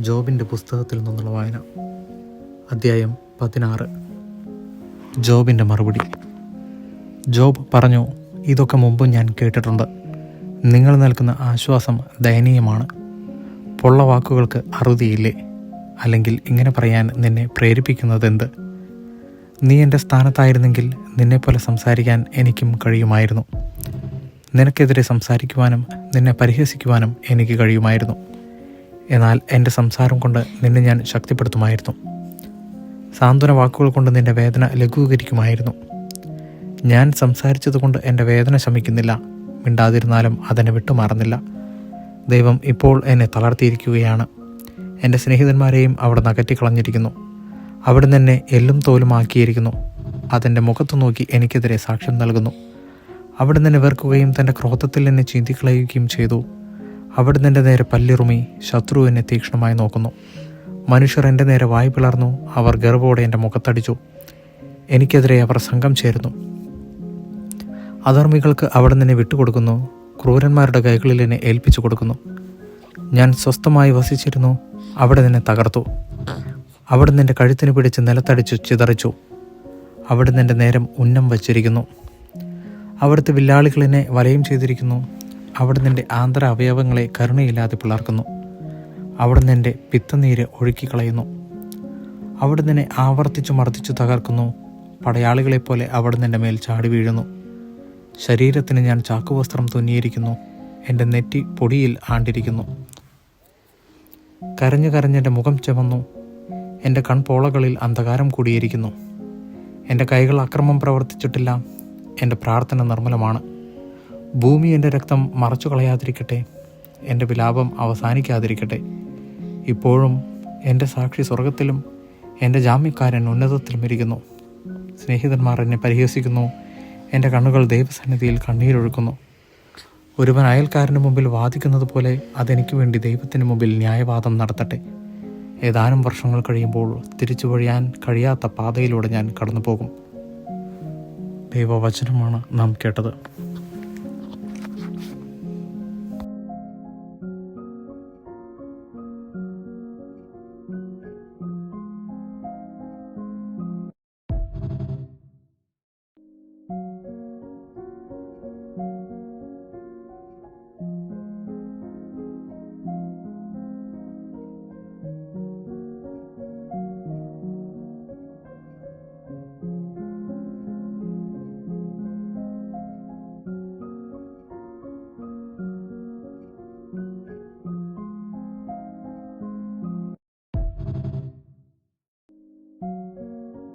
ജോബിന്റെ പുസ്തകത്തിൽ നിന്നുള്ള വായന. അദ്ധ്യായം പതിനാറ്. ജോബിന്റെ മറുപടി. ജോബ് പറഞ്ഞു ഇതൊക്കെ മുമ്പ് ഞാൻ കേട്ടിട്ടുണ്ട്. നിങ്ങൾ നൽകുന്ന ആശ്വാസം ദയനീയമാണ്. പൊള്ള വാക്കുകൾക്ക് അറുതിയില്ലേ? അല്ലെങ്കിൽ ഇങ്ങനെ പറയാൻ നിന്നെ പ്രേരിപ്പിക്കുന്നതെന്ത്? നീ എന്റെ സ്ഥാനത്തായിരുന്നെങ്കിൽ നിന്നെപ്പോലെ സംസാരിക്കാൻ എനിക്കും കഴിയുമായിരുന്നു. നിനക്കെതിരെ സംസാരിക്കുവാനും നിന്നെ പരിഹസിക്കുവാനും എനിക്ക് കഴിയുമായിരുന്നു. എന്നാൽ എന്റെ സംസാരം കൊണ്ട് നിന്നെ ഞാൻ ശക്തിപ്പെടുത്തുമായിരുന്നു. സാന്ത്വന വാക്കുകൾ കൊണ്ട് നിന്റെ വേദന ലഘൂകരിക്കുമായിരുന്നു. ഞാൻ സംസാരിച്ചതുകൊണ്ട് എന്റെ വേദന ശമിക്കുന്നില്ല. മിണ്ടാതിരുന്നാലും അതെന്നെ വിട്ടുമാറുന്നില്ല ദൈവം ഇപ്പോൾ എന്നെ തളർത്തിയിരിക്കുകയാണ്. എന്റെ സ്നേഹിതന്മാരെയും അവിടെ നകറ്റി കളഞ്ഞിരിക്കുന്നു അവിടുന്ന് എന്നെ എല്ലും തോലുമാക്കിയിരിക്കുന്നു അതെന്റെ മുഖത്ത് നോക്കി എനിക്കെതിരെ സാക്ഷ്യം നൽകുന്നു. അവിടെ എന്നെ വെറുക്കുകയും തന്റെ ക്രോധത്തിൽ എന്നെ ചിന്തിക്കളയുകയും ചെയ്തു. അവിടുന്ന് എന്റെ നേരെ പല്ലിറുമി ശത്രു എന്നെ തീക്ഷ്ണമായി നോക്കുന്നു. മനുഷ്യർ എന്റെ നേരെ വായ് പിളർന്നു അവർ ഗർവോടെ എന്റെ മുഖത്തടിച്ചു. എനിക്കെതിരെ അവർ സംഘം ചേരുന്നു. അധർമ്മികൾക്ക് അവിടെ നിന്നെ വിട്ടുകൊടുക്കുന്നു ക്രൂരന്മാരുടെ കൈകളിൽ എന്നെ ഏൽപ്പിച്ചു കൊടുക്കുന്നു. ഞാൻ സ്വസ്ഥമായി വസിച്ചിരുന്നു അവിടെ നിന്നെ തകർത്തു. അവിടെ നിന്റെ കഴുത്തിന് പിടിച്ച് നിലത്തടിച്ചു ചിതറിച്ചു. അവിടെ നിന്റെ നേരം ഉന്നം വച്ചിരിക്കുന്നു. അവിടുത്തെ വില്ലാളികൾ എന്നെ വലയം ചെയ്തിരിക്കുന്നു അവിടെ നിന്റെ ആന്തര അവയവങ്ങളെ കരുണയില്ലാതെ പിളർക്കുന്നു. അവിടെ നിന്റെ പിത്തനീര് ഒഴുക്കിക്കളയുന്നു. അവിടെ നിന്നെ ആവർത്തിച്ചു മർദ്ദിച്ചു തകർക്കുന്നു. പടയാളികളെപ്പോലെ അവിടെ നിന്റെ മേൽ ചാടി വീഴുന്നു. ശരീരത്തിന് ഞാൻ ചാക്കുവസ്ത്രം തുന്നിയിരിക്കുന്നു. എന്റെ നെറ്റി പൊടിയിൽ ആണ്ടിരിക്കുന്നു. കരഞ്ഞു കരഞ്ഞെന്റെ മുഖം ചുമന്നു. എന്റെ കൺപോളകളിൽ അന്ധകാരം കൂടിയിരിക്കുന്നു. എന്റെ കൈകൾ അക്രമം പ്രവർത്തിച്ചിട്ടില്ല. എന്റെ പ്രാർത്ഥന നിർമ്മലമാണ്. ഭൂമി എന്റെ രക്തം മറച്ചു കളയാതിരിക്കട്ടെ. എന്റെ വിലാപം അവസാനിക്കാതിരിക്കട്ടെ. ഇപ്പോഴും എന്റെ സാക്ഷി സ്വർഗത്തിലും എന്റെ ജാമ്യക്കാരൻ ഉന്നതത്തിലും ഇരിക്കുന്നു. സ്നേഹിതന്മാർ എന്നെ പരിഹസിക്കുന്നു. എന്റെ കണ്ണുകൾ ദൈവസന്നിധിയിൽ കണ്ണീരൊഴുക്കുന്നു. ഒരുവൻ അയൽക്കാരന് മുമ്പിൽ വാദിക്കുന്നത് പോലെ അതെനിക്ക് വേണ്ടി ദൈവത്തിന് മുമ്പിൽ ന്യായവാദം നടത്തട്ടെ. ഏതാനും വർഷങ്ങൾ കഴിയുമ്പോൾ തിരിച്ചു വഴിയാൻ കഴിയാത്ത പാതയിലൂടെ ഞാൻ കടന്നു പോകും ദൈവവചനമാണ് നാം കേട്ടത്.